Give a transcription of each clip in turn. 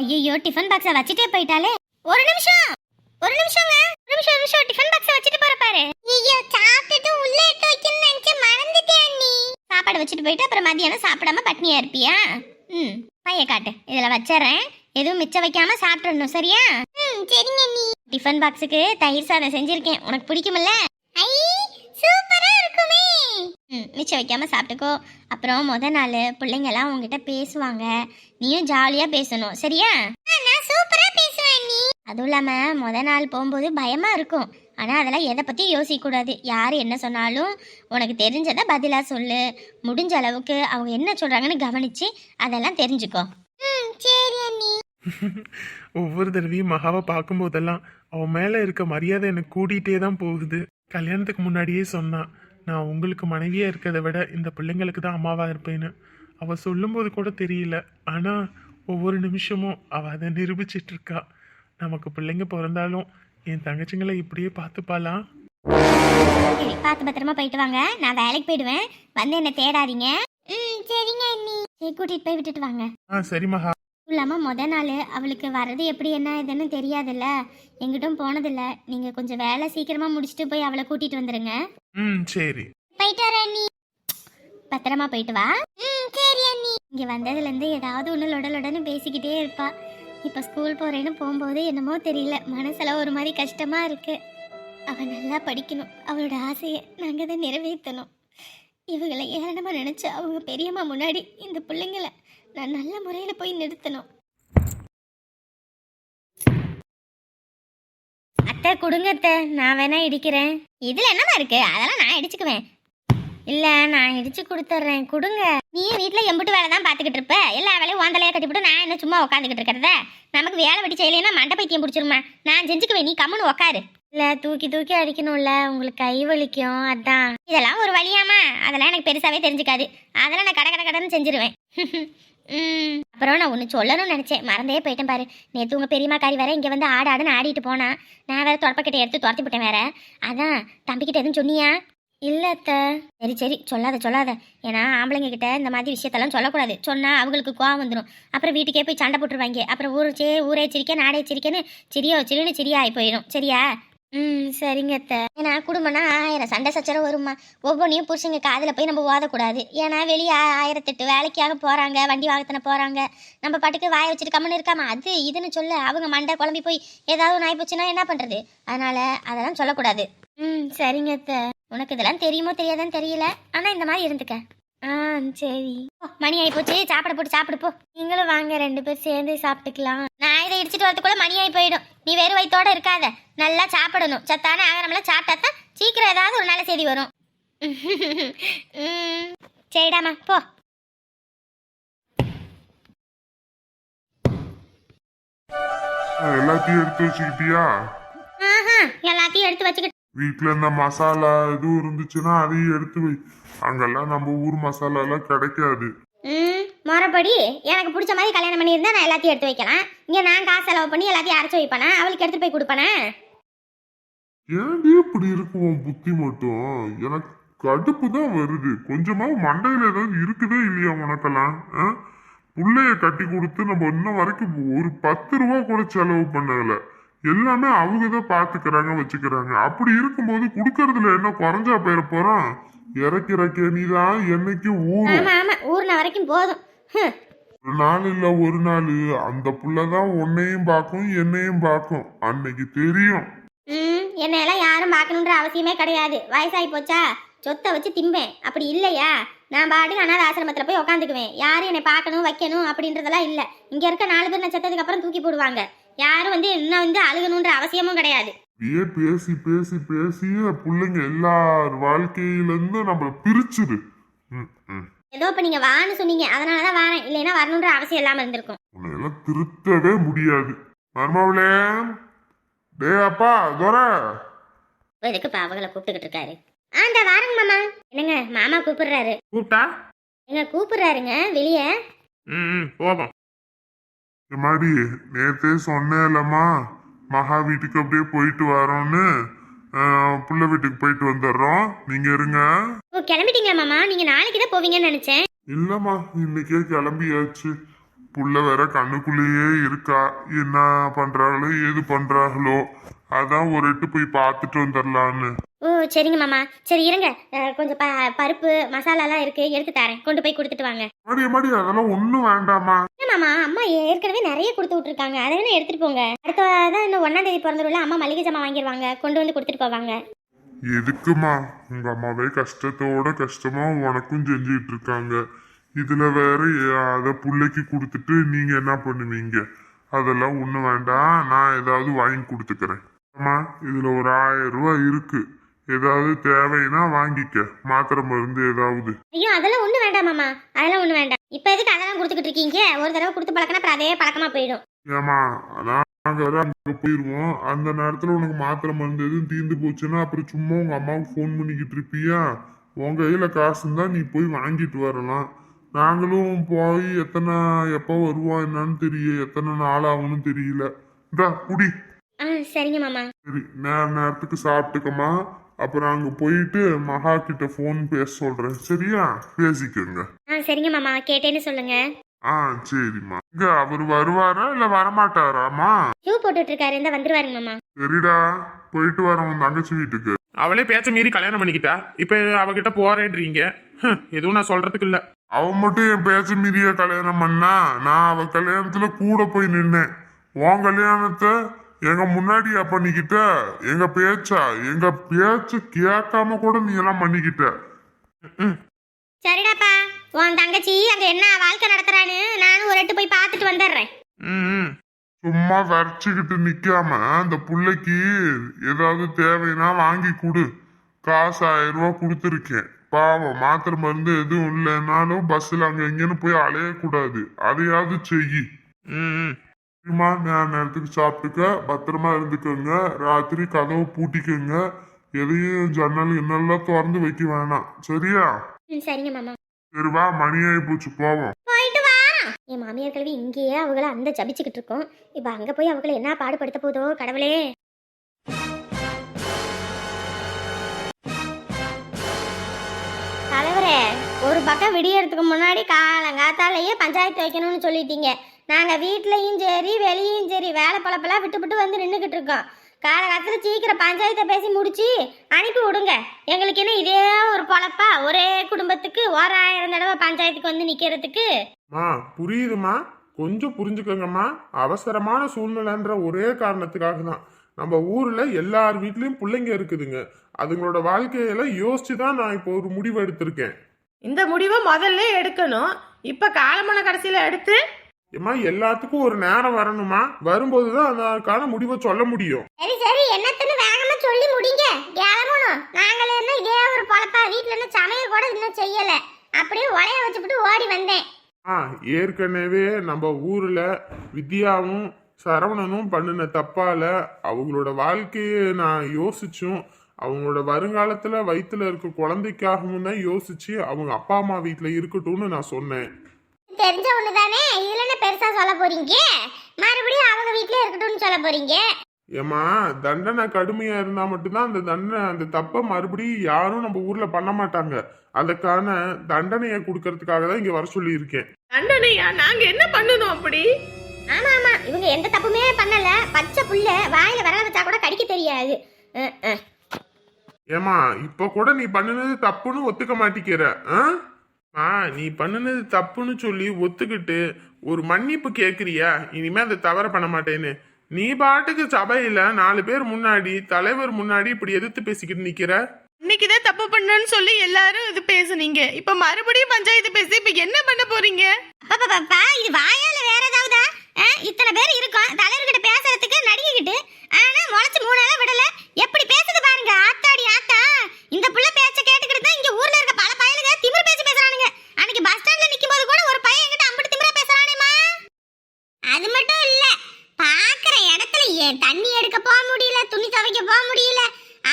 ஐயோ டிஃபன் பாக்ஸை வச்சுட்டே போயிட்டாலே ஒரு நிமிஷம். ஒரு நிமிஷங்க. ஒரு நிமிஷம் ஒரு நிமிஷம். டிஃபன் பாக்ஸை வச்சுட்டு போற பாரு. ஐயோ சாப்பிட்டுட்டு உள்ள எடுத்து வைக்கணும்னு நினைச்சு மறந்துட்டேன் நீ சாப்பாடு வச்சுட்டு போயிட்டு அப்புறம் மதியானம் சாப்பிடாம பட்னியா இருப்பியா? ம் பைய காட்டு. இதுல வச்சிடறேன். எதுவும் மிச்சம் வைக்காம சாப்பிடணும் சரியா? ம் சரிங்க நீ டிஃபன் பாக்ஸுக்கு தயிர் சாதம் செஞ்சிருக்கேன். உனக்கு பிடிக்கும்ல ஐ சூப்பர் இருக்குமே ம் மிச்சம் வைக்காம சாப்பிட்டுக்கோ. அப்புறம் முத நாள் பிள்ளைங்க எல்லாம் உங்ககிட்ட பேசுவாங்க. நீயும் ஜாலியா பேசணும் சரியா? நான் சூப்பரா பேசுவேன் நீ அதுவும் இல்லாம முத நாள் போகும்போது பயமா இருக்கும். ஆனால் அதெல்லாம் எதை பற்றி யோசிக்கக்கூடாது. யார் என்ன சொன்னாலும் உனக்கு தெரிஞ்சதை பதிலாக சொல்லு. முடிஞ்ச அளவுக்கு அவங்க என்ன சொல்கிறாங்கன்னு கவனிச்சு அதெல்லாம் தெரிஞ்சுக்கோ. ம் சரி அண்ணி. ஒவ்வொரு தடவையும் மகாவை பார்க்கும்போதெல்லாம் அவன் மேலே இருக்க மரியாதை எனக்கு கூட்டிகிட்டே தான் போகுது. கல்யாணத்துக்கு முன்னாடியே சொன்னான். நான் உங்களுக்கு மனைவியா இருக்கிறத விட இந்த பிள்ளைங்களுக்கு தான் அம்மாவா இருப்பேன்னு அவ சொல்லும்போது கூட தெரியல. ஆனா ஒவ்வொரு நிமிஷமும் அவ அதை நிரூபிச்சிட்டு இருக்கா. நமக்கு பிள்ளைங்க பிறந்தாலும் என் தங்கச்சிங்களை இப்படியே பார்த்துப்பாளா? சரி பார்த்து பத்திரமா போயிட்டு வாங்க. நான் வேலைக்கு போயிடுவேன். வந்து என்ன தேடாதீங்க. ம் சரிங்க அண்ணி. சரி கூட்டிட்டு போய் விட்டுட்டு வாங்க. ஆ சரி மகா. இல்லாம முத நாள் அவளுக்கு வர்றது எப்படி என்ன இதுன்னு தெரியாதுல்ல. எங்கிட்டும் போனதில்ல. நீங்க கொஞ்சம் வேலை சீக்கிரமா முடிச்சுட்டு போய் அவளை கூட்டிட்டு வந்துருங்க. ம் சரி. போயிட்டு வர அண்ணி. பத்திரமா போயிட்டு வா. ம் சரி அண்ணி. இங்க வந்ததுல இருந்து ஏதாவது ஒண்ணு லொடலொடன்னு பேசிக்கிட்டே இருப்பா. இப்ப ஸ்கூல் போறேன்னு போகும்போது என்னமோ தெரியல. மனசுல ஒரு மாதிரி கஷ்டமா இருக்கு. அவ நல்லா படிக்கணும். அவளோட ஆசையை நாங்க தான் நிறைவேற்றணும். இவங்களை ஏளனமா நினைச்சு அவங்க பெரியம்மா முன்னாடி இந்த பிள்ளைங்களை நான் நல்ல முறையில போய் நிறுத்தணும். அத்தை கொடுங்க அத்தை. நான் வேணா இடிக்கிறேன். இதுல என்னமா இருக்கு? அதெல்லாம் நான் இடிச்சுக்குவேன். இல்ல நான் இடிச்சு கொடுத்துட்றேன். கொடுங்க. நீ வீட்ல எம்பிட்டு வேலை தான் பாத்துக்கிட்டு இருப்ப. எல்லா வேலையும் ஓந்தலையா கட்டிவிட்டு நான் என்ன சும்மா உட்காந்துக்கிட்டு இருக்கிறத? நமக்கு வேலை வெட்டி செய்யலைன்னா மண்டை பைத்தியம் பிடிச்சிருமா? நான் செஞ்சுக்குவேன். நீ கம்முன்னு உட்காரு இல்ல தூக்கி தூக்கி அடிக்கணும்ல. உங்களுக்கு கை வலிக்கும். அதான். இதெல்லாம் ஒரு வழியாமா அதெல்லாம் எனக்கு பெருசாவே தெரிஞ்சுக்காது. அதெல்லாம் நான் கடை கடை கடைன்னு செஞ்சிருவேன். அப்புறம் நான் ஒன்று சொல்லணும்னு நினச்சேன். மறந்தே போயிட்டேன் பாரு. நேற்று உங்கள் பெரியம்மா காரி வேற இங்கே வந்து ஆடு ஆடுன்னு ஆடிட்டு போனா. நான் வேற தொடப்பக்கிட்ட எடுத்து துரத்தி விட்டேன் வேற. அதான் தம்பிக்கிட்ட எதுவும் சொன்னியா? இல்லை அத்த. சரி சரி. சொல்லாத சொல்லாத. ஏன்னா ஆம்பளைங்க கிட்ட இந்த மாதிரி விஷயத்தெல்லாம் சொல்லக்கூடாது. சொன்னால் அவங்களுக்கு கோவம் வந்துடும் அப்புறம் வீட்டுக்கே போய் சண்டை போட்டுருவாங்க. அப்புறம் ஊர் சே ஊரே சிரிக்க நாடே சிரிக்கன்னு சிரியோ சிரின்னு சிரியாகி போயிடும் சரியா? ம் சரிங்க அத்தை. ஏன்னா குடும்பம்னா ஆயிரம் சண்டை சச்சரவு வருமா ஒவ்வொன்றையும் புருஷங்க காதில் போய் நம்ம ஓதக்கூடாது. ஏன்னா வெளியே ஆயிரத்தெட்டு வேலைக்காக போகிறாங்க வண்டி வாகத்தின போகிறாங்க நம்ம பாட்டுக்கு வாயை வச்சுட்டு கம்மனு இருக்காம அது இதுன்னு சொல்ல அவங்க மண்டை குழம்பி போய் ஏதாவது ஒன்று ஆகிப்போச்சுன்னா என்ன பண்ணுறது அதனால் அதெல்லாம் சொல்லக்கூடாது. ம் சரிங்க அத்தை. உனக்கு இதெல்லாம் தெரியுமோ தெரியாதான்னு தெரியல. ஆனால் இந்த மாதிரி இருந்துக்க. ஆ சரி. ஓ, மணி ஆகி போச்சு சாப்பிட போட்டு சாப்பிடு போ. நீங்களும் வாங்க ரெண்டு பேர் சேர்ந்து சாப்பிட்டுக்கலாம். நான் இதை இடிச்சிட்டு வரதுக்குள்ள மணி ஆகி போயிடும். நீ வெறும் வயித்தோட இருக்காத. நல்லா சாப்பிடணும். சத்தான ஆகாரம்லாம் சாப்பிட்டா தான் சீக்கிரம் ஏதாவது ஒரு நல்ல செய்தி வரும். சரிடாமா போ. எல்லாத்தையும் எடுத்து வச்சுக்கிட்டியா? எல்லாத்தையும் எடுத்து வச்சுக்கிட்டு வீட்ல இந்த மசாலா எதுவும் இருந்துச்சுன்னா அதையும் எடுத்து வை. அங்கெல்லாம் நம்ம ஊர் மசாலா எல்லாம் கிடைக்காது ம் மறுபடி எனக்கு பிடிச்ச மாதிரி கல்யாணம் பண்ணியிருந்தா நான் எல்லாத்தையும் எடுத்து வைக்கலாம். இங்கே நான் காசு செலவு பண்ணி எல்லாத்தையும் அரைச்சி வைப்பேனா? அவளுக்கு எடுத்துட்டு போய் கொடுப்பேனா? ஏன்டி இப்படி இருக்கும் புத்தி மட்டும்? எனக்கு கடுப்பு தான் வருது. கொஞ்சமா மண்டையில ஏதாவது இருக்குதே இல்லையா உனக்கெல்லாம்? புள்ளைய கட்டி கொடுத்து நம்ம இன்னும் வரைக்கும் ஒரு பத்து ரூபா கூட செலவு பண்ணல. எல்லாமே அவங்க தான் பாத்துக்கிறாங்க வச்சுக்கிறாங்க. அப்படி இருக்கும்போது கொடுக்கறதுல என்ன குறைஞ்சா போயிட போறான் இறக்கிற கேணிதான் என்னைக்கு ஊறும் ஆமா ஆமா. ஊர்ன வரைக்கும் போதும். ஒரு நாள் இல்ல ஒரு நாள். அந்த புள்ளதான் உன்னையும் பார்க்கும் என்னையும் பார்க்கும். அன்னைக்கு தெரியும். ம் என்னையெல்லாம் யாரும் பார்க்கணுன்ற அவசியமே கிடையாது. வயசாகி போச்சா? சொத்தை வச்சு திம்பேன். அப்படி இல்லையா? நான் பாட்டுக்கு அனாத ஆசிரமத்தில் போய் உட்காந்துக்குவேன் யாரும் என்னை பார்க்கணும் வைக்கணும் அப்படின்றதெல்லாம் இல்லை. இங்கே இருக்க நாலு பேர் நான் செத்ததுக்கு அப்புறம் தூக்கி போடுவாங்க. யாரும் வந்து என்ன வந்து அழுகணுன்ற அவசியமும் கிடையாது. இப்படியே பேசி பேசி பேசி பிள்ளைங்க எல்லார் வாழ்க்கையில இருந்து நம்மள பிரிச்சுது. ம், ம். ஏதோ இப்போ நீங்கள் வான்னு சொன்னீங்க. அதனால தான் வரேன். இல்லைன்னா வரணுன்ற அவசியம் இல்லாமல் இருந்திருக்கும். உன்னை எல்லாம் திருத்தவே முடியாது. மருமாவிலே டே அப்பா துர. எதுக்கு இப்போ அவங்கள கூப்பிட்டுக்கிட்டு இருக்காரு. ஆ இந்த வாரங்க மாமா. என்னங்க மாமா கூப்பிடுறாரு. கூப்பிட்டா? எங்க கூப்பிடுறாருங்க வெளியே. ம் போதும் மாடி நேத்தே சொன்னேன்லம்மா மகா வீட்டுக்கு அப்படியே போயிட்டு வரோன்னு. புள்ள வீட்டுக்கு போயிட்டு வந்துடுறோம். நீங்க இருங்க. ஓ கிளம்பிட்டீங்களா மாமா? நீங்கள் நாளைக்கு தான் போவீங்கன்னு நினச்சேன். இல்லம்மா இன்னைக்கே கிளம்பியாச்சு. புள்ள வேற கண்ணுக்குள்ளேயே இருக்கா. என்ன பண்றாங்களோ ஏது பண்றாங்களோ. அதான் ஒரு எட்டு போய் பார்த்துட்டு வந்துடலான்னு ஓ சரிங்க மாமா. சரி இருங்க. அஹ், கொஞ்சம் ப பருப்பு மசாலாலாம் இருக்கு. எடுத்து தரேன். கொண்டு போய் கொடுத்துட்டு வாங்க. மாடி மாடி அதெல்லாம் ஒண்ணும் வேண்டாமா என்ன மாமா அம்மா ஏற்கனவே நிறைய கொடுத்து விட்டுருக்காங்க. அதை வேணா எடுத்துட்டு போங்க. அடுத்ததான் இன்னும் ஒன்னாம் தேதி பிறந்தவங்கள அம்மா மளிகை ஜாமான் வாங்கிடுவாங்க கொண்டு வந்து கொடுத்துட்டு போவாங்க. எதுக்குமா? உங்க அம்மாவே கஷ்டத்தோட கஷ்டமா உனக்கும் செஞ்சுட்டு இருக்காங்க. இதுல வேற அத புள்ளைக்கு கொடுத்துட்டு நீங்க என்ன பண்ணுவீங்க? அதெல்லாம் ஒண்ணு வேண்டாம். நான் ஏதாவது வாங்கி கொடுத்துக்கிறேன். அம்மா இதுல ஒரு ஆயிரம் ரூபாய் இருக்கு. ஏதாவது தேவைன்னா வாங்கிக்க. மாத்திரை மருந்து ஏதாவது. ஐயோ அதெல்லாம் ஒன்றும் வேண்டாம் மாமா. அதெல்லாம் ஒன்றும் வேண்டாம். இப்போ எதுக்கு அதெல்லாம் கொடுத்துக்கிட்டு இருக்கீங்க? ஒரு தடவை கொடுத்து பழக்கினா அப்புறம் அதே பழக்கமாக போயிடும். ஏமா நாங்க வேற அங்க போயிருவோம். அந்த நேரத்துல உனக்கு மாத்திரை மருந்து எதுவும் தீர்ந்து போச்சுன்னா அப்புறம் சும்மா உங்க அம்மாவுக்கு ஃபோன் பண்ணிக்கிட்டு இருப்பியா? உன் கையில காசு இருந்தா நீ போய் வாங்கிட்டு வரலாம். நாங்களும் போய் எத்தனை எப்போ வருவோம் என்னன்னு தெரியல. எத்தனை நாள் ஆகும்னு தெரியல. இந்தா குடி. ஆ சரிங்க மாமா. சரி நேர நேரத்துக்கு சாப்பிட்டுக்கமா அப்புறம் அங்க போயிட்டு மகா கிட்ட ஃபோன் பேச சொல்றேன். சரியா? பேசிக்கோங்க. ஆ சரிங்க மாமா. கேட்டேன்னு சொல்லுங்க. ஆ சரிம்மா. இங்க அவர் வருவாரா இல்ல வரமாட்டாராமா ஷூ போட்டுட்டு இருக்காரு இந்த வந்துருவாருங்க மாமா. சரிடா. போயிட்டு வரேன் உன் தங்கச்சி வீட்டுக்கு. அவளே பேச்ச மீறி கல்யாணம் பண்ணிக்கிட்டா. இப்ப அவகிட்ட போறேன்றீங்க. ஹம், எதுவும் நான் சொல்றதுக்கு இல்ல. அவன் மட்டும் என் பேச்ச மீறிய கல்யாணம் பண்ணா? நான் அவ கல்யாணத்துல கூட போய் நின்னேன். உன் கல்யாணத்தை எங்க முன்னாடியா பண்ணிக்கிட்ட? எங்க பேச்சா? எங்க பேச்ச கேட்காம கூட நீ எல்லாம் பண்ணிக்கிட்ட. சரிடாப்பா. உன் தங்கச்சி அங்கே என்ன வாழ்க்கை நடத்துறான்னு நானும் ஒரு எட்டு போய் பார்த்துட்டு வந்துடுறேன். சும்மா வரைச்சுக்கிட்டு நிக்காம அந்த புள்ளைக்கு ஏதாவது தேவைன்னா வாங்கி கொடு. காசு ஆயிரம் ரூபாய் கொடுத்துருக்கேன். பாவம் மாத்திரை மருந்து எதுவும் இல்லைனாலும் பஸ்ஸில் அங்க இங்கன்னு போய் அலையக்கூடாது. அதையாவது செய்யி ம், ம். சரிம்மா நேர நேரத்துக்கு சாப்பிட்டுக்க பத்திரமா இருந்துக்கோங்க. ராத்திரி கதவை பூட்டிக்கோங்க. எதையும் ஜன்னல் என்னெல்லாம் திறந்து வைக்க வேணாம். சரியா? ம் சரிங்க மாமா. சரி வா மணி ஆகி போச்சு போவோம். என் மாமியார் கல்வி இங்கேயே அவங்கள அந்த ஜபிச்சுக்கிட்டு இருக்கோம். இப்போ அங்கே போய் அவங்கள என்ன பாடுபடுத்த போதோ கடவுளே! தலைவரே ஒரு பக்கம் விடியறதுக்கு முன்னாடி காலங்காத்தாலேயே பஞ்சாயத்து வைக்கணும்னு சொல்லிட்டீங்க. நாங்கள் வீட்லேயும் சரி வெளியும் சரி வேலை பழப்பெல்லாம் விட்டு விட்டு வந்து நின்றுக்கிட்டு இருக்கோம். காலகாலத்தில் சீக்கிரம் பஞ்சாயத்தை பேசி முடிச்சு அனுப்பி விடுங்க. எங்களுக்கு என்ன இதே ஒரு பொழப்பா? ஒரே குடும்பத்துக்கு ஓராயிரம் தடவை பஞ்சாயத்துக்கு வந்து நிற்கிறதுக்கு மா புரியுதுமா? கொஞ்சம் புரிஞ்சுக்கோங்கம்மா. அவசரமான சூழ்நிலைன்ற ஒரே காரணத்துக்காக தான் நம்ம ஊரில் எல்லார் வீட்லேயும் பிள்ளைங்க இருக்குதுங்க. அதுங்களோட வாழ்க்கையில யோசிச்சு தான் நான் இப்போ ஒரு முடிவு எடுத்திருக்கேன். இந்த முடிவை முதல்ல எடுக்கணும். இப்ப காலமான கடைசியில எடுத்து ஏம்மா எல்லாத்துக்கும் ஒரு நேரம் வரணுமா வரும்போது தான் அதற்கான முடிவை சொல்ல முடியும். சரி சரி. என்னத்துன்னு வேகமா சொல்லி முடிங்க. கிளம்பணும். நாங்களே என்ன இதே ஒரு பொழப்பா வீட்ல என்ன சமையல் கூட இன்னும் செய்யல. அப்படியே உலைய வச்சுப்புட்டு ஓடி வந்தேன். ஆ ஏற்கனவே நம்ம ஊர்ல வித்யாவும் சரவணனும் பண்ணின தப்பால அவங்களோட வாழ்க்கையை நான் யோசிச்சும் அவங்களோட வருங்காலத்துல வயித்துல இருக்க குழந்தைக்காகவும் தான் யோசிச்சு அவங்க அப்பா அம்மா வீட்ல இருக்கட்டும்னு நான் சொன்னேன். தெரிஞ்ச ஒண்ணு தானே இதுல என்ன பெருசா சொல்ல போறீங்க? மறுபடியும் அவங்க வீட்லயே இருக்கட்டும்னு சொல்ல போறீங்க? ஏம்மா தண்டனை கடுமையா இருந்தா மட்டும்தான் அந்த தண்டனை அந்த தப்பை மறுபடியும் யாரும் நம்ம ஊர்ல பண்ண மாட்டாங்க. அதுக்கான தண்டனையை கொடுக்கறதுக்காக தான் இங்க வர சொல்லி இருக்கேன் தண்டனையா? நாங்க என்ன பண்ணணும் அப்படி? ஆமா ஆமா. இவங்க எந்த தப்புமே பண்ணல. பச்சை புள்ள வாயில விரல வச்சா கூட கடிக்க தெரியாது. அஹ், அஹ். ஏமா இப்ப கூட நீ பண்ணுனது தப்புன்னு ஒத்துக்க மாட்டிக்கிற ஆ? ஆ நீ பண்ணுனது தப்புன்னு சொல்லி ஒத்துக்கிட்டு ஒரு மன்னிப்பு கேக்குறியா? இனிமே அந்த தவற பண்ண மாட்டேன்னு. நீ பாட்டுக்கு சபையில நாலு பேர் முன்னாடி தலைவர் முன்னாடி இப்படி எதிர்த்து பேசிக்கிட்டு நிக்கிற? இன்னைக்குதான் தப்பு பண்ணேன்னு சொல்லி எல்லாரும் இது பேசுனீங்க. இப்ப மறுபடியும் பஞ்சாயத்து பேசி இப்ப என்ன பண்ண போறீங்க? அப்பப்பப்பா, இது வாயால வேற ஏதாவதா? இத்தனை பேர் இருக்கோம். தலைவர்கிட்ட பேசுறதுக்கு நடிக்கிட்டு ஆனா முளைச்சு மூணால விடல. எப்படி பேசுது பாருங்க ஆத்தா. இந்த புள்ள பேச்ச கேட்டுக்கிட்டு தான் இங்க ஊர்ல இருக்க பல பயலுங்க திமிர் பேச்சு பேசுறானுங்க. அன்னைக்கு பஸ் ஸ்டாண்ட்ல நிக்கும் போது கூட ஒரு பையன் என்கிட்ட அம்பிட்டு திமிரா பேசுறானேமா அது மட்டும் இல்ல பாக்குற இடத்துல ஏன் தண்ணி எடுக்க போக முடியல துணி துவைக்க போக முடியல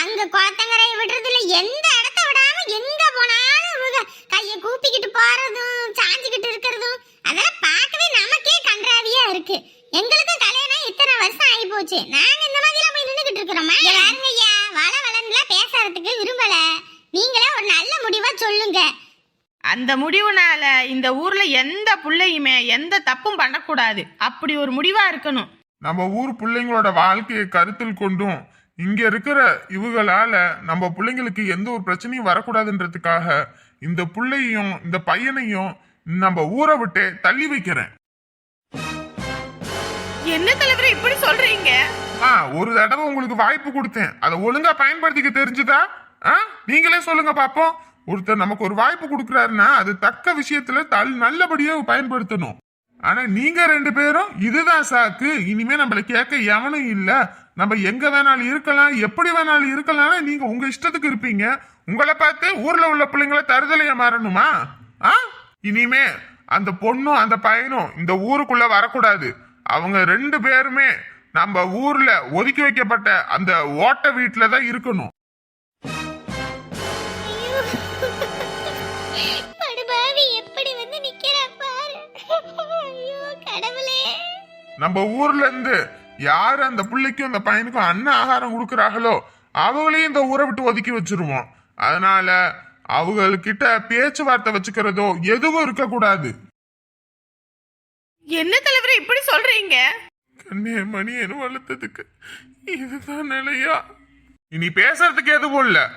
அங்க குளத்தங்கரையை விடுறதுல எந்த இடத்த விடாம எங்க போனாலும் இவங்க கைய கூப்பிக்கிட்டு போறதும் சாஞ்சுக்கிட்டு இருக்கிறதும் அதெல்லாம் பார்க்கவே நமக்கே கன்றாவியா இருக்கு. எங்களுக்கும் கல்யாணம் இத்தனை வருஷம் ஆகி போச்சு. நாங்க இந்த மாதிரி போய் நின்னுகிட்டு இருக்கிறோமா? யாருங்க ஐயா வள வளன்ல பேசுறதுக்கு விரும்பல. நீங்களே ஒரு நல்ல முடிவா சொல்லுங்க. அந்த அந்த முடிவுனால இந்த ஊர்ல எந்த புள்ளையுமே எந்த தப்பும் பண்ணக்கூடாது. அப்படி ஒரு முடிவா இருக்கணும். நம்ம ஊர் பிள்ளைங்களோட வாழ்க்கையை கருத்தில் கொண்டும் இங்க இருக்கிற இவங்களால நம்ம பிள்ளைங்களுக்கு எந்த ஒரு பிரச்சனையும் வரக்கூடாதுன்றதுக்காக இந்த புள்ளையும் இந்த பையனையும் நம்ம ஊரை விட்டு தள்ளி வைக்கிறேன். என்ன தலைவரே இப்படி சொல்றீங்க? ஆ ஒரு தடவை உங்களுக்கு வாய்ப்பு கொடுத்தேன். அதை ஒழுங்கா பயன்படுத்திக்க தெரிஞ்சுதா? ஆ? நீங்களே சொல்லுங்க பாப்போம். ஒருத்தர் நமக்கு ஒரு வாய்ப்பு கொடுக்குறாருன்னா அது தக்க விஷயத்துல தல் நல்லபடியா பயன்படுத்தணும். ஆனா நீங்க ரெண்டு பேரும் இதுதான் சாக்கு. இனிமே நம்மள கேட்க எவனும் இல்ல. நம்ம எங்க வேணாலும் இருக்கலாம் எப்படி வேணாலும் இருக்கலாம்னு நீங்க உங்க இஷ்டத்துக்கு இருப்பீங்க. உங்களை பார்த்து ஊர்ல உள்ள பிள்ளைங்கள தருதலைய மாறணுமா? ஆ? இனிமே அந்த பொண்ணும் அந்த பையனும் இந்த ஊருக்குள்ள வரக்கூடாது. அவங்க ரெண்டு பேருமே நம்ம ஊர்ல ஒதுக்கி வைக்கப்பட்ட அந்த ஓட்ட வீட்டுல தான் இருக்கணும் நம்ம ஊர்ல இருந்து யார் அந்த பிள்ளைக்கும் அந்த பையனுக்கும் அன்ன ஆகாரம் கொடுக்குறாங்களோ அவங்களையும் இந்த ஊரை விட்டு ஒதுக்கி வச்சிருவோம். அதனால அவங்கக்கிட்ட பேச்சுவார்த்தை வச்சுக்கிறதோ எதுவும் இருக்கக்கூடாது. என்ன தலைவரே இப்படி சொல்றீங்க? கண்ணே மணியனு வளர்த்ததுக்கு. இதுதான் நிலையா? இனி பேசுறதுக்கு எதுவும் இல்ல.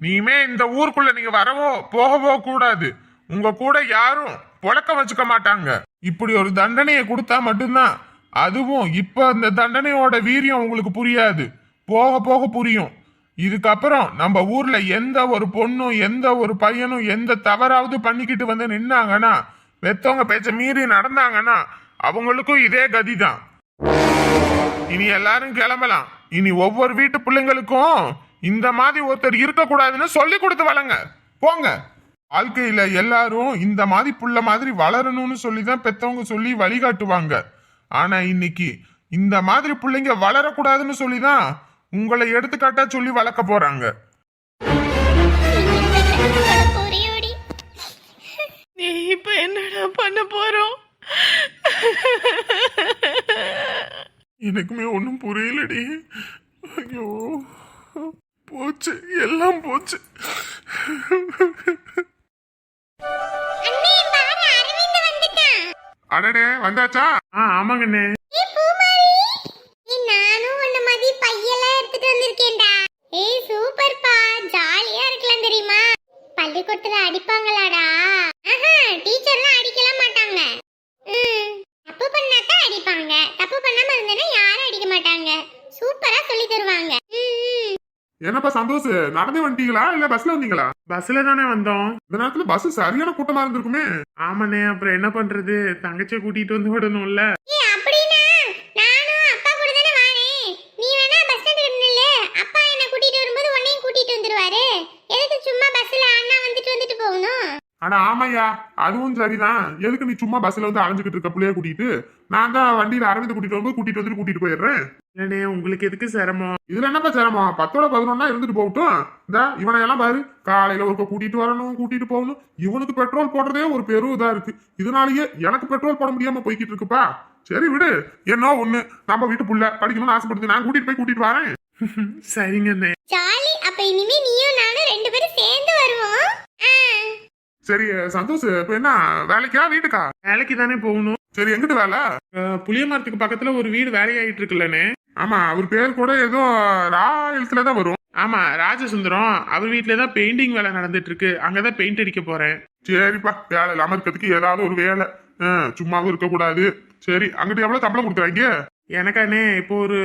நீமே இந்த ஊருக்குள்ள நீங்க வரவோ போகவோ கூடாது. உங்க கூட யாரும் புழக்க வச்சுக்க மாட்டாங்க. இப்படி ஒரு தண்டனையை கொடுத்தா மட்டும்தான் அதுவும் இப்ப அந்த தண்டனையோட வீரியம் உங்களுக்கு புரியாது. போக போக புரியும். இதுக்கப்புறம் நம்ம ஊர்ல எந்த ஒரு பொண்ணும் எந்த ஒரு பையனும் எந்த தவறாவது பண்ணிக்கிட்டு வந்து நின்னாங்கன்னா பெத்தவங்க பேச்ச மீறி நடந்தாங்கன்னா அவங்களுக்கும் இதே கதி தான் இனி எல்லாரும் கிளம்பலாம். இனி ஒவ்வொரு வீட்டு பிள்ளைங்களுக்கும் இந்த மாதிரி ஒருத்தர் இருக்கக்கூடாதுன்னு சொல்லி கொடுத்து வளங்க. போங்க. வாழ்க்கையில எல்லாரும் இந்த மாதிரி புள்ள மாதிரி வளரணும்னு சொல்லி தான் பெத்தவங்க சொல்லி வழிகாட்டுவாங்க. ஆனா இன்னைக்கு இந்த மாதிரி பிள்ளைங்க வளரக்கூடாதுன்னு சொல்லி தான் உங்களை எடுத்துக்காட்டா சொல்லி வளர்க்க போறாங்க. என்னடா பண்ண போறோம். எனக்குமே ஒன்றும் புரியலடி. ஐயோ போச்சு எல்லாம் போச்சு. அடடே வந்தாச்சா? ஆ ஆமாங்கண்ணே ஏய் பூமாரி ஏய் நானும் உன்ன மாதிரி பையெல்லாம் எடுத்துட்டு வந்திருக்கேன்டா. ஏய் சூப்பர்ப்பா ஜாலியா இருக்கலாம் தெரியுமா? பள்ளிக்கூடத்துல அடிப்பாங்களாடா. டீச்சர்லாம் அடிக்கலாம் மாட்டாங்க. ம் தப்பு பண்ணா தான் அடிப்பாங்க. தப்பு பண்ணாம இருந்தேன்னா யாரும் அடிக்க மாட்டாங்க. சூப்பரா சொல்லி தருவாங்க. என்னப்பா சந்தோஷ் நடந்து வந்துட்டீங்களா? இல்ல பஸ்ல வந்தீங்களா? பஸ்ல தானே வந்தோம். இந்த நேரத்துல பஸ் சரியான கூட்டமா இருந்திருக்குமே. ஆமாண்ணே அப்புறம் என்ன பண்றது? தங்கச்சியை கூட்டிட்டு வந்து விடணும்ல ஏய் அப்படின்னா நானும் அப்பா கூட தானே வாரேன் நீ வேணா பஸ் ஸ்டாண்ட் நில்லு அப்பா என்ன கூட்டிட்டு வரும்போது உன்னையும் கூட்டிட்டு வந்துருவாரு எதுக்கு சும்மா பஸ்ல அண்ணா வந்துட்டு வந்துட்டு போகணும் ஆனா ஆமாய்யா அதுவும் சரிதான். எதுக்கு நீ சும்மா பஸ்ல வந்து அலைஞ்சுக்கிட்டு இருக்க? பிள்ளைய கூட்டிட்டு. நான் தான் வண்டியில அரவிந்த் கூட்டிட்டு வந்து கூட்டிட்டு வந்துட்டு கூட்டிட்டு போயிடுறேன். இல்லண்ணே உங்களுக்கு எதுக்கு சிரமம்? இதுல என்னப்பா சிரமம்? பத்தோட பதினொன்னா இருந்துட்டு போகட்டும். இந்த இவனை எல்லாம் பாரு. காலையில ஒருக்க கூட்டிட்டு வரணும் கூட்டிட்டு போகணும். இவனுக்கு பெட்ரோல் போடுறதே ஒரு பெரும் இதா இருக்கு. இதனாலயே எனக்கு பெட்ரோல் போட முடியாம போய்கிட்டு இருக்குப்பா. சரி விடு. என்ன ஒண்ணு? நம்ம வீட்டு புள்ள. படிக்கணும்னு ஆசைப்படுது. நான் கூட்டிட்டு போய் கூட்டிட்டு வரேன். சரிங்கண்ணே ஜாலி அப்ப இனிமே நீயும் நானும் ரெண்டு பேரும் சேர்ந்து வருவோம். சரி சந்தோஷ் இப்ப என்ன வேலைக்கா வீட்டுக்கா? வேலைக்கு தானே போகணும். சரி எங்கிட்டு வேலை? அஹ், புளிய மரத்துக்கு பக்கத்துல ஒரு வீடு வேலையாயிட்டு இருக்குல்லண்ணே ஆமா அவர் பேர் கூட ஏதோ ரா எழுத்துல தான் வரும். ஆமா ராஜசுந்தரம். அவர் வீட்ல தான் பெயிண்டிங் வேலை நடந்துட்டு இருக்கு அங்கதான் பெயிண்ட் அடிக்க போறேன். சரிப்பா வேலை இல்லாம இருக்கிறதுக்கு ஏதாவது ஒரு வேலை. சும்மாவும் இருக்கக்கூடாது. சரி அங்கிட்டு எவ்வளவு சம்பளம் கொடுக்குறாங்க? எனக்காண்ணே இப்போ ஒரு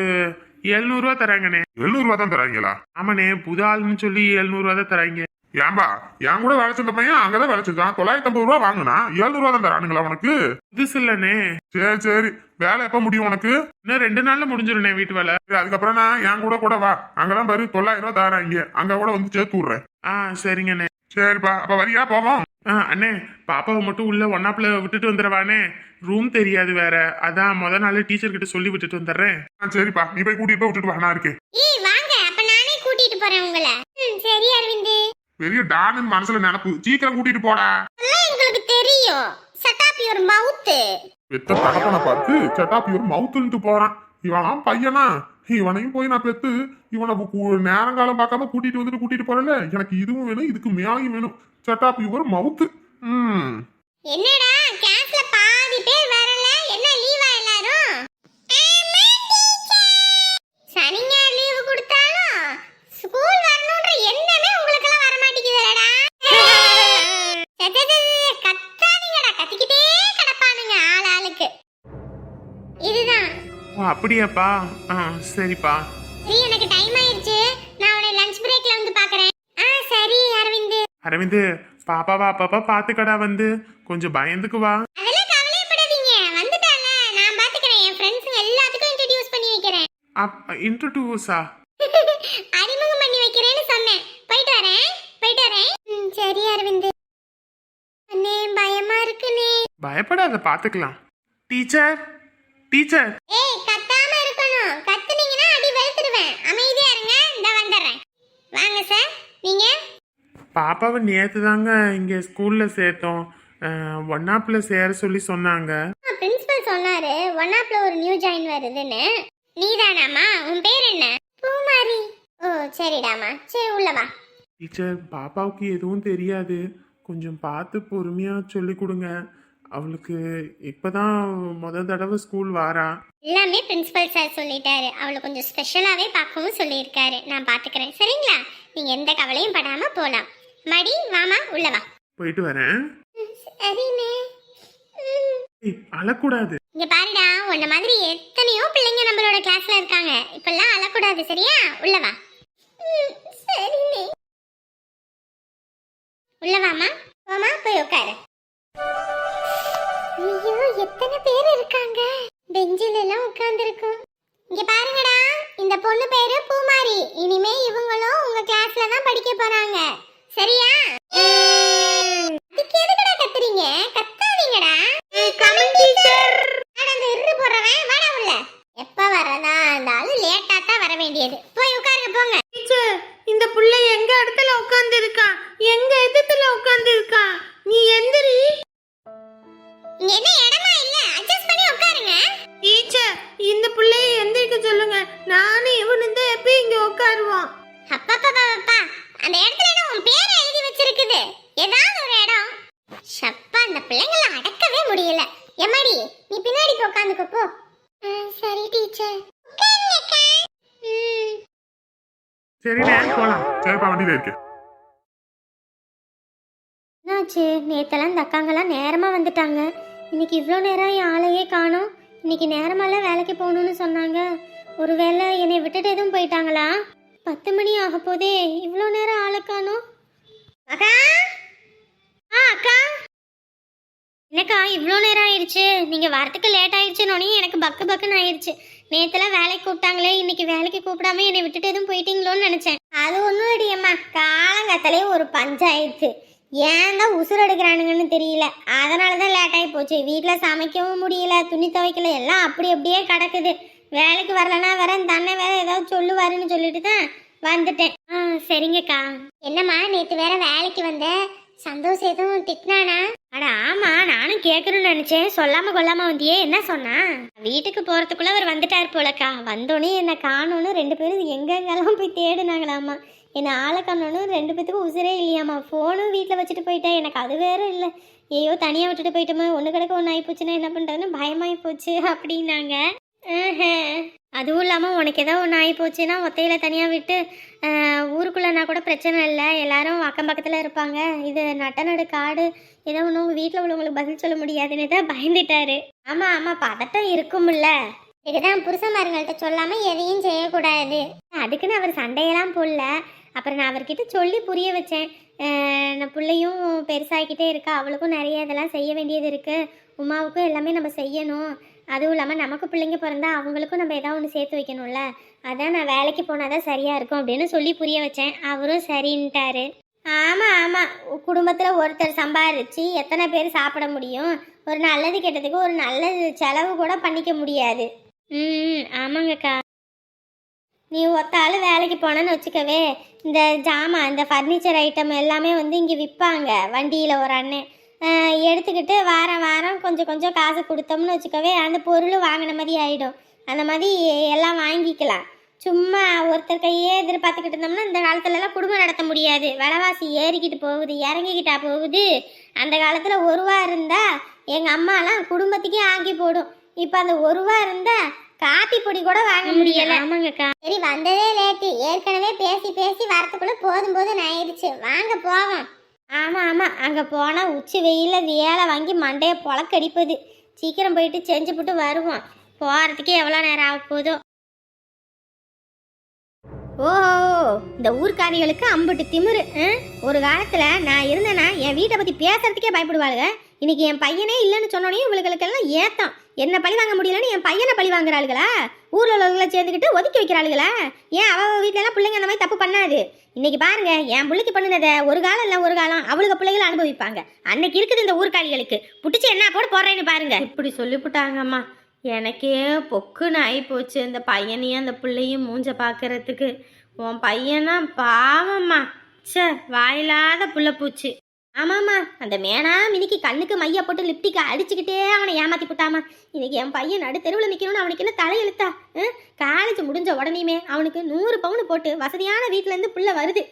எழுநூறுவா தராங்கண்ணே. எழுநூறு ரூபா தான் தராங்களா? ஆமாண்ணே புது ஆளுன்னு சொல்லி எழுநூறுவா தான் தராங்க. ஏன்பா? என் கூட வேலை செஞ்ச பையன் அங்கதான் வேலை செஞ்சான். தொள்ளாயிரத்தி ஐம்பது ரூபா வாங்கினா எழுநூறு ரூபா தான் தரானுங்களா உனக்கு? புதுசு இல்லண்ணே சரி சரி. வேலை எப்ப முடியும் உனக்கு? இன்னும் ரெண்டு நாள்ல முடிஞ்சிருண்ணே வீட்டு வேலை. அதுக்கப்புறம் நான் என் கூட கூட வா. அங்கதான் பாரு தொள்ளாயிரம் ரூபா தராங்க அங்க கூட வந்து சேர்த்து விடுறேன். ஆ சரிங்கண்ணே. சரிப்பா. அப்ப வரியா போவோம்? ஆ அண்ணே பாப்பாவை மட்டும் உள்ள ஒன்னாப்புல விட்டுட்டு வந்துடுவானே ரூம் தெரியாது வேற. அதான் முத நாள் டீச்சர் கிட்ட சொல்லி விட்டுட்டு வந்துடுறேன். ஆ, சரிப்பா. நீ போய் கூட்டிட்டு போய் விட்டுட்டு வா. நான் இருக்கேன். ஏய் வாங்க. அப்ப நானே கூட்டிட்டு போறேன் உங்களை. சரி அரவிந்த். பெரிய டானு மனசுல நினப்பு. சீக்கிரம் கூட்டிட்டு போடா. எங்களுக்கு தெரியும். சட்டாப் யுவர் மவுத் பெத்த தகப்பனை பார்த்து மவுத்துன்ட்டு போறான். இவனாம் பையனா? இவனையும் போய் நான் பெத்து இவனை நேரங்காலம் பார்க்காம கூட்டிட்டு வந்துட்டு கூட்டிட்டு போறல எனக்கு இதுவும் வேணும் இதுக்கு மேலையும் வேணும். செட்டாப்பி ஒரு மவுத்து ம். என்னடா கிளாஸ்ல பாதி பேர் வரல என்ன லீவா எல்லாரும் சனிங்க லீவு கொடுத்தாலும் ஸ்கூல் வரணும்ன்ற எண்ணமே உங்களுக்கு எல்லாம் வர மாட்டேங்குதுலடா கத்தாதீங்கடா. கத்திக்கிட்டே கிடப்பானுங்க ஆள் ஆளுக்கு. இதுதான். ஓ அப்படியாப்பா? ஆ சரிப்பா. சரி எனக்கு டைம் ஆயிடுச்சு நான் உன்னை லஞ்ச் பிரேக்ல வந்து பார்க்கறேன் ஆ சரி அரவிந்த். அரவிந்து பாப்பாவா அப்பப்பா பாத்துக்கடா வந்து. கொஞ்சம் பயந்துக்கு வா. அதெல்லாம் கவலைப்படாதீங்க வந்துட்டால நான் பாத்துக்கிறேன். என் ஃப்ரெண்ட்ஸுங்க எல்லாத்துக்கும் இன்ட்ரடியூஸ் பண்ணி வைக்கிறேன். இன்ட்ரடியூஸா அறிமுகம் பண்ணி வைக்கிறேன்னு சொன்னேன் போயிட்டு வரேன் போயிட்டு வரேன் ம், சரி அரவிந்த் அண்ணே பயமா இருக்குனே பயப்படாத பாத்துக்கலாம். டீச்சர் டீச்சர் ஏய் கத்தாம இருக்கணும். கத்துனீங்கன்னா அடி வெளுத்துடுவேன் அமைதியா இருங்க. இந்த வந்துடுறேன். வாங்க சார் நீங்க? பாப்பாவை நேத்து தாங்க இங்க ஸ்கூல்ல சேர்த்தோம். ஒன்னாப்ல சேர சொல்லி சொன்னாங்க. பிரின்சிபல் சொன்னாரு. ஒன் ஆப்ல ஒரு நியூ ஜாயின் வருதுன்னு. நீதானாமா உன் பேர் என்ன? பூமாரி. ஓ சரிடாமா சரி உள்ள வா. டீச்சர் பாப்பாவுக்கு எதுவும் தெரியாது. கொஞ்சம் பார்த்து பொறுமையா சொல்லி கொடுங்க. அவளுக்கு இப்பதான் முத தடவை ஸ்கூல் வாரா எல்லாமே பிரின்சிபல் சார் சொல்லிட்டாரு. அவளை கொஞ்சம் ஸ்பெஷலாகவே பார்க்கவும் சொல்லியிருக்காரு. நான் பார்த்துக்கிறேன். சரிங்களா? நீங்கள் எந்த கவலையும் படாமல் போகலாம் மடி வாமா உள்ள வா. போயிட்டு வரேன். சரிண்ணே. ஏய், அழக்கூடாது. இங்க பாருடா உன்ன மாதிரி எத்தனையோ பிள்ளைங்க நம்மளோட கிளாஸ்ல இருக்காங்க. இப்பெல்லாம் அழக்கூடாது சரியா? உள்ள வா. சரிண்ணே. உள்ள வாமா வாமா போய் உட்காரு. ஐயோ எத்தனை பேர் இருக்காங்க? பெஞ்சில எல்லாம் உட்கார்ந்துருக்கோம். இங்க பாருங்கடா இந்த பொண்ணு பேரு பூமாரி. இனிமே இவங்களும் உங்க கிளாஸ்ல தான் படிக்க போறாங்க. சரியா? அதுக்கு எதுக்குடா கத்துறீங்க? கத்தாதீங்கடா. கமிங் டீச்சர் அந்த இரு போறவன் வாடா உள்ள. எப்ப வரதா இருந்தாலும் லேட்டா தான் வர வேண்டியது. போய் உட்காருங்க போங்க. டீச்சர் இந்த புள்ள எங்க இடத்துல உட்கார்ந்து இருக்கா எங்க எதிர்த்துல உட்கார்ந்து இருக்கா நீ எந்திரி. என்ன இடமா இல்ல? அட்ஜஸ்ட் பண்ணி உட்காருங்க. டீச்சர் இந்த புள்ளைய எந்திரிக்க சொல்லுங்க. நானும் இவனு தான் எப்பயும் இங்க உட்காருவோம். அப்பா அந்த இடத்துல என்ன உன் பேரை எழுதி வச்சிருக்குது? ஏதாவது ஒரு இடம். ஷப்பா அந்த பிள்ளைங்கள அடக்கவே முடியல. எம்மாடி நீ பின்னாடி போய் உட்காந்துக்கோ போ. சரி டீச்சர் போலாம். சரிப்பா வண்டியில இருக்கு. என்னாச்சு? நேத்தெல்லாம் இந்த அக்காங்கெல்லாம் நேரமாக வந்துட்டாங்க. இன்னைக்கு இவ்வளோ நேரம் என் ஆளையே காணோம். இன்னைக்கு நேரமெல்லாம் வேலைக்கு போகணும்னு சொன்னாங்க. ஒருவேளை என்னை விட்டுட்டு எதுவும் போயிட்டாங்களா? பத்து மணி ஆக போதே இவ்வளோ நேரம் ஆளை காணோம். அக்கா? ஆ அக்கா? என்னக்கா இவ்வளோ நேரம் ஆயிடுச்சு. நீங்கள் வரத்துக்கு லேட் ஆயிடுச்சுன்னு எனக்கு பக்கு பக்குன்னு ஆயிடுச்சு. நேத்தெல்லாம் வேலைக்கு கூப்பிட்டாங்களே இன்னைக்கு வேலைக்கு கூப்பிடாம என்னை விட்டுட்டு எதுவும் போயிட்டீங்களோன்னு நினச்சேன். அது ஒன்றும் அடியம்மா காலங்காத்தாலே ஒரு பஞ்சாயத்து. ஏன் தான் உசுர் எடுக்கிறானுங்கன்னு தெரியல. அதனால தான் லேட் ஆகி போச்சு. வீட்டில் சமைக்கவும் முடியல துணி துவைக்கல எல்லாம் அப்படி அப்படியே கிடக்குது. வேலைக்கு வரலனா வரேன் தன்னை வேற ஏதாவது சொல்லுவாருன்னு சொல்லிட்டு தான் வந்துட்டேன். ஆ சரிங்கக்கா. என்னம்மா நேற்று வேற வேலைக்கு வந்த? சந்தோஷ் எதுவும் திட்டினானா? அட ஆமா நானும் கேட்கணும்னு நினைச்சேன். சொல்லாம கொல்லாம வந்தியே என்ன சொன்னா? வீட்டுக்கு போறதுக்குள்ள அவர் வந்துட்டார் போலக்கா. வந்தோடனே என்ன காணோன்னு ரெண்டு பேரும் எங்கெங்கெல்லாம் போய் தேடுனாங்களாமா என்னை ஆளை காணோன்னு ரெண்டு பேத்துக்கும் உசுரே இல்லையாம்மா. ஃபோனும் வீட்டில் வச்சுட்டு போயிட்டேன். எனக்கு அது வேற இல்லை. ஐயோ தனியாக விட்டுட்டு போயிட்டோமா. ஒன்று கிடக்க ஒன்று ஆகி போச்சுன்னா என்ன பண்ணுறதுன்னு பயமாகி போச்சு அப்படின்னாங்க. ஆஹ். அதுவும் இல்லாமல் உனக்கு ஏதோ ஒன்று ஆகி போச்சுன்னா ஒத்தையில் தனியாக விட்டு ஊருக்குள்ளேனா ஊருக்குள்ளனா கூட பிரச்சனை இல்லை. எல்லாரும் அக்கம் பக்கத்தில் இருப்பாங்க. இது நட்ட நடு காடு. ஏதோ ஒன்று உங்கள் வீட்டில் உள்ளவங்களுக்கு பதில் சொல்ல முடியாதுன்னு தான் பயந்துட்டாரு. ஆமாம் ஆமாம் பதட்டம் இருக்கும்ல. இதுதான் புருஷமாருங்கள்ட்ட சொல்லாமல் எதையும் செய்யக்கூடாது. அதுக்குன்னு அவர் சண்டையெல்லாம் போடல. அப்புறம் நான் அவர்கிட்ட சொல்லி புரிய வச்சேன். நான் பிள்ளையும் பெருசாகிக்கிட்டே இருக்கா அவளுக்கும் நிறைய இதெல்லாம் செய்ய வேண்டியது இருக்குது உமாவுக்கும் எல்லாமே நம்ம செய்யணும். அதுவும் இல்லாமல் நமக்கு பிள்ளைங்க பிறந்தா அவங்களுக்கும் நம்ம ஏதாவது ஒன்று சேர்த்து வைக்கணும்ல. அதான் நான் வேலைக்கு போனால் தான் சரியாக இருக்கும் அப்படின்னு சொல்லி புரிய வச்சேன். அவரும் சரின்ட்டாரு. ஆமாம் ஆமாம் குடும்பத்தில் ஒருத்தர் சம்பாரிச்சு எத்தனை பேர் சாப்பிட முடியும்? ஒரு நல்லது கெட்டதுக்கு ஒரு நல்ல செலவு கூட பண்ணிக்க முடியாது. ம். ஆமாங்கக்கா. நீ ஒத்த வேலைக்கு போனேன்னு வச்சுக்கவே இந்த ஜாமான் இந்த ஃபர்னிச்சர் ஐட்டம் எல்லாமே வந்து இங்கே விற்பாங்க வண்டியில் ஒரு அண்ணன் எடுத்துக்கிட்டு வாரம் வாரம் கொஞ்சம் கொஞ்சம் காசு கொடுத்தோம்னு வச்சுக்கவே அந்த பொருள் வாங்கின மாதிரி ஆகிடும் அந்த மாதிரி எல்லாம் வாங்கிக்கலாம். சும்மா ஒருத்தர் கையே எதிர்பார்த்துக்கிட்டு இருந்தோம்னா இந்த காலத்துலலாம் குடும்பம் நடத்த முடியாது. விலைவாசி ஏறிக்கிட்டு போகுது இறங்கிக்கிட்டா போகுது. அந்த காலத்தில் ஒருவா இருந்தால் எங்கள் அம்மாலாம் குடும்பத்துக்கே ஆக்கி போடும். இப்போ அந்த ஒருவா இருந்தால் காப்பி பொடி கூட வாங்க முடியல. ஆமாங்கக்கா சரி வந்ததே லேட்டு. ஏற்கனவே பேசி பேசி வரத்துக்குள்ள போதும் போதும் ஆயிடுச்சு. வாங்க போவோம். ஆமா ஆமா. அங்க போனா உச்சி வெயில்ல வேலை வாங்கி மண்டைய பொழக்கடிப்பது. சீக்கிரம் போயிட்டு செஞ்சுப்புட்டு வருவோம். போறதுக்கே எவ்வளோ நேரம் ஆக போதோ ஓ இந்த ஊர்க்காரிகளுக்கு அம்புட்டு திமிரு? ஒரு காலத்துல நான் இருந்தேன்னா என் வீட்டை பத்தி பேசுறதுக்கே பயப்படுவாளுங்க. இன்னைக்கு என் பையனே இல்லைன்னு சொன்னோடனே இவளுகளுக்கெல்லாம் ஏத்தம். என்ன பழி வாங்க முடியலன்னு என் பையனை பழி வாங்குறாளுகளா? ஊர்ல உள்ளவங்களை சேர்ந்துக்கிட்டு ஒதுக்கி வைக்கிறாளுகளா? ஏன் அவள் வீட்டிலலாம் பிள்ளைங்க அந்த மாதிரி தப்பு பண்ணாது? இன்னைக்கு பாருங்க என் பிள்ளைக்கு பண்ணினதை ஒரு காலம் இல்லை ஒரு காலம் அவளுக்கு பிள்ளைகளை அனுபவிப்பாங்க. அன்னைக்கு இருக்குது இந்த ஊர்காளிகளுக்கு பிடிச்சி என்ன போட போடுறேன்னு பாருங்க. இப்படி சொல்லிவிட்டாங்கம்மா எனக்கே பொக்குன்னு ஆகி போச்சு இந்த பையனையும் அந்த பிள்ளையும் மூஞ்ச பார்க்கறதுக்கு உன் பையனா பாவம்மா. ச்சே வாயில்லாத புள்ள பூச்சி. ஆமாம்மா அந்த மேனா மினிக்கு கண்ணுக்கு மைய போட்டு லிப்டிக்கை அடிச்சுக்கிட்டே அவனை ஏமாத்தி போட்டாமா. இன்னைக்கு என் பையன் நடு தெருவில் நிற்கணும்னு அவனுக்கு என்ன தலையெழுத்தா? காலேஜ் முடிஞ்ச உடனேயுமே அவனுக்கு நூறு பவுன் போட்டு வசதியான வீட்டிலேருந்து புள்ள வருது.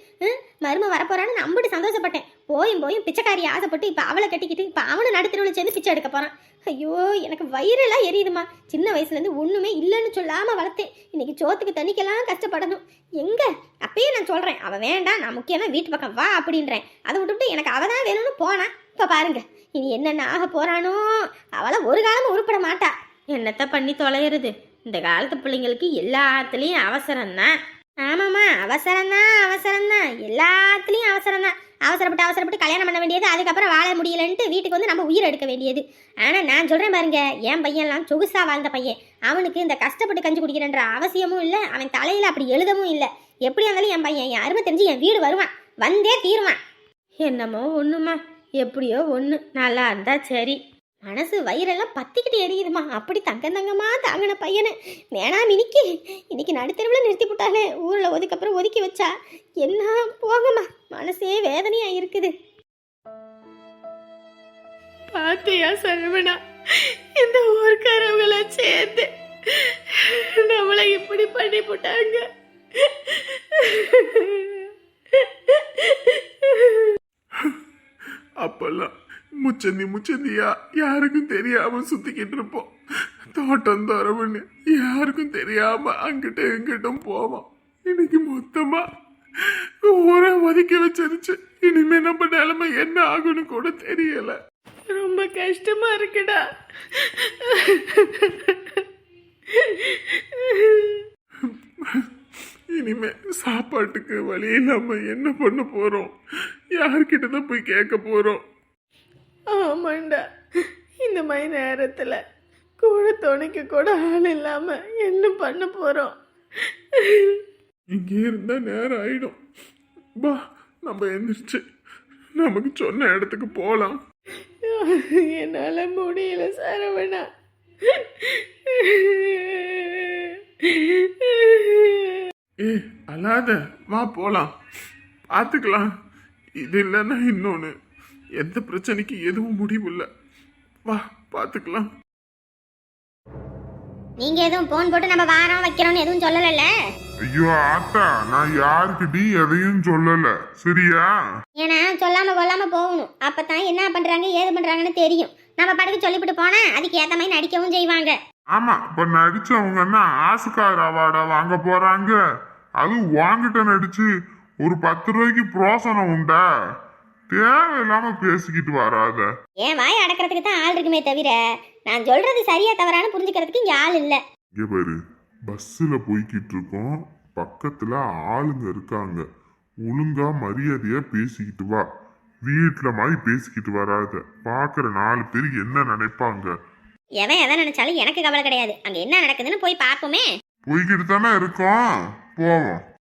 மருமை வரப்போறான்னு நம்பிட்டு சந்தோஷப்பட்டேன். போயும் போயும் பிச்சைக்காரி ஆசைப்பட்டு இப்போ அவளை கட்டிக்கிட்டு இப்போ அவனும் நடு தெருவில் சேர்ந்து பிச்சை எடுக்க போறான். ஐயோ எனக்கு வயிறெல்லாம் எரியுதுமா சின்ன வயசுலேருந்து ஒன்றுமே இல்லைன்னு சொல்லாமல் வளர்த்தேன். இன்னைக்கு சோத்துக்கு தண்ணிக்கெல்லாம் கஷ்டப்படணும். எங்கே அப்பயே நான் சொல்கிறேன் அவள் வேண்டாம் நான் முக்கியமாக வீட்டு பக்கம் வா அப்படின்றேன். அதை விட்டுவிட்டு எனக்கு அவள் தான் வேணும்னு போனா இப்போ பாருங்க இனி என்னென்ன ஆக போகிறானோ அவளை ஒரு காலமும் உருப்பட மாட்டா. என்னத்த பண்ணி தொலைகிறது இந்த காலத்து பிள்ளைங்களுக்கு எல்லாத்துலேயும் அவசரம்தான். ஆமாம்மா அவசரம்தான் அவசரம்தான். எல்லாத்துலேயும் அவசரம்தான். அவசரப்பட்டு அவசரப்பட்டு கல்யாணம் பண்ண வேண்டியது அதுக்கப்புறம் வாழ முடியலன்ட்டு வீட்டுக்கு வந்து நம்ம உயிர் எடுக்க வேண்டியது. ஆனால் நான் சொல்கிறேன் பாருங்க என் பையன்லாம் சொகுசாக வாழ்ந்த பையன். அவனுக்கு இந்த கஷ்டப்பட்டு கஞ்சி குடிக்கிறன்ற அவசியமும் இல்லை அவன் தலையில் அப்படி எழுதவும் இல்லை. எப்படி இருந்தாலும் என் பையன் என் அருமை தெரிஞ்சு என் வீடு வருவான். வந்தே தீருவான். என்னமோ ஒன்றுமா எப்படியோ ஒன்று நல்லா இருந்தா சரி. மனசு வயிறெல்லாம் பத்திக்கிட்டு எரியுதுமா? அப்படி தங்க தங்கமா தாங்கின பையனை. வேணாம் இன்னைக்கு இன்னைக்கு நடுத்தருவில் நிறுத்தி போட்டாலே ஊரில் ஒதுக்கப்புறம் ஒதுக்கி வச்சா என்ன போகம்மா மனசே வேதனையா இருக்குது. பாத்தியா சரவணா இந்த ஊர்க்காரவங்கள சேர்ந்து நம்மளை இப்படி பண்ணி போட்டாங்க. அப்பெல்லாம் முச்சந்தி முச்சந்தியா யாருக்கும் தெரியாம சுத்திக்கிட்டு இருப்போம். தோட்டம் தோறவுன்னு யாருக்கும் தெரியாம அங்கிட்ட இங்கிட்டும் போவோம். இன்னைக்கு மொத்தமா ஊரை ஒதுக்கி வச்சிருச்சு. இனிமே நம்ம நிலைமை என்ன ஆகும்னு கூட தெரியல. ரொம்ப கஷ்டமா இருக்குடா. இனிமே சாப்பாட்டுக்கு வழி இல்லாம என்ன பண்ண போறோம்? யார்கிட்ட தான் போய் கேட்க போறோம்? ஆமாண்டா. இந்த மாதிரி நேரத்துல கூட துணைக்கு கூட ஆள் இல்லாம என்ன பண்ண போறோம்? இங்கே இருந்தா நேரம் ஆயிடும். பா நம்ம எந்திரிச்சு நமக்கு சொன்ன இடத்துக்கு போலாம். என்னால முடியல சரவணா. ஏ அழாத. வா போலாம். பார்த்துக்கலாம் இது இல்லைன்னா இன்னொன்று எந்த பிரச்சனைக்கு எதுவும் முடிவு இல்லை வா பார்த்துக்கலாம் நீங்க எதுவும் போன் போட்டு நம்ம வாரம் வைக்கிறோம்னு எதுவும் சொல்லலைல்ல? ஐயோ ஆத்தா நான் யாருக்கிட்டி எதையும் சொல்லல. சரியா? ஏன்னா சொல்லாம கொள்ளாம போகணும். அப்பதான் என்ன பண்றாங்க ஏது பண்றாங்கன்னு தெரியும். நம்ம படகு சொல்லிவிட்டு போனா அதுக்கு ஏத்த மாதிரி நடிக்கவும் செய்வாங்க. ஆமா இப்ப நடிச்சவங்க என்ன ஆஸ்கார் அவார்டா வாங்க போறாங்க? அது வாங்கிட்ட நடிச்சு ஒரு பத்து ரூபாய்க்கு பிரோசனம் உண்டா? தேவையில்லாம பேசிக்கிட்டு வராத. என் வாய் அடக்கிறதுக்கு தான் ஆள் இருக்குமே தவிர நான் சொல்றது சரியா தவறான்னு புரிஞ்சுக்கிறதுக்கு இங்க ஆள் இல்ல. இங்க பாரு பஸ்ஸில் போய்கிட்டு இருக்கோம். பக்கத்துல ஆளுங்க இருக்காங்க. ஒழுங்கா மரியாதையா பேசிக்கிட்டு வா. வீட்டுல மாதிரி பேசிக்கிட்டு வராத. பாக்குற நாலு பேர் என்ன நினைப்பாங்க? எவன் எதை நினைச்சாலும் எனக்கு கவலை கிடையாது. அங்க என்ன நடக்குதுன்னு போய் பார்ப்போமே. போய்கிட்டு தானே இருக்கோம். போவோம்.